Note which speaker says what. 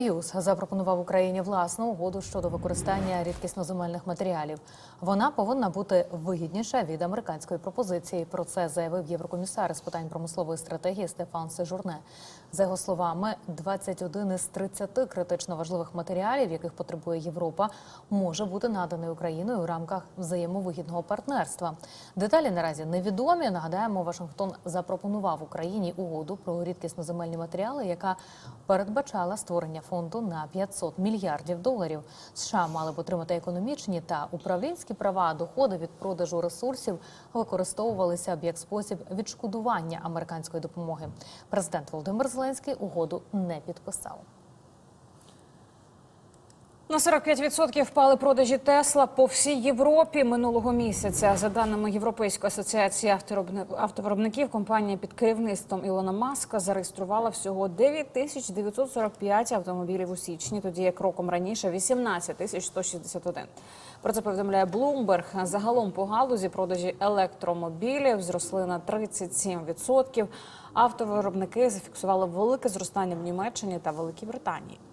Speaker 1: Союз запропонував Україні власну угоду щодо використання рідкісноземельних матеріалів. Вона повинна бути вигідніша від американської пропозиції. Про це заявив єврокомісар з питань промислової стратегії Стефан Сежурне. За його словами, 21 із 30 критично важливих матеріалів, яких потребує Європа, може бути наданий Україною у рамках взаємовигідного партнерства. Деталі наразі невідомі. Нагадаємо, Вашингтон запропонував Україні угоду про рідкісноземельні матеріали, яка передбачала створення фонду на 500 мільярдів доларів. США мали б отримати економічні та управлінські права. Доходи від продажу ресурсів використовувалися б як спосіб відшкодування американської допомоги. Президент Володимир Зеленський угоду не підписав.
Speaker 2: На 45% впали продажі Тесла по всій Європі минулого місяця. За даними Європейської асоціації автовиробників, компанія під керівництвом Ілона Маска зареєструвала всього 9945 автомобілів у січні, тоді як роком раніше 18161. Про це повідомляє Bloomberg. Загалом по галузі продажі електромобілів зросли на 37%. Автовиробники зафіксували велике зростання в Німеччині та Великій Британії.